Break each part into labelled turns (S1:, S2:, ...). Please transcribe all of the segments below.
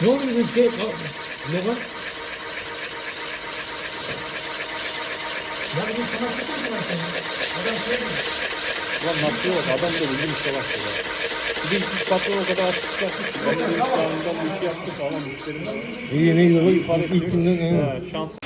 S1: Ne oldu bir şey? Ne var? Ya bir sana mı sen? Adam şey mi?
S2: Lan nasıl yok? Adam da bizim işte bak. Bizim patron o kadar artık yapmış. Ben de bir şey yaptık ama müşterimiz. İyi ne güzel. İlk, günden iyi.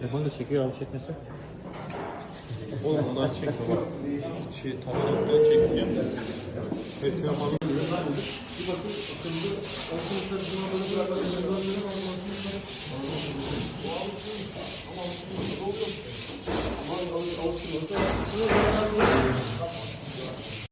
S3: Telefonu da çekiyor abi çekmesi.
S2: Oğlum ondan çekme bak. Şey taşlarından çekme yani. Betiyor malı. Bir bakın akıllı. Ortalıkta bizim adamı bırakmadan gönderdiler
S1: ama
S2: Ama alışkın orada.
S4: Ama alışkın orada.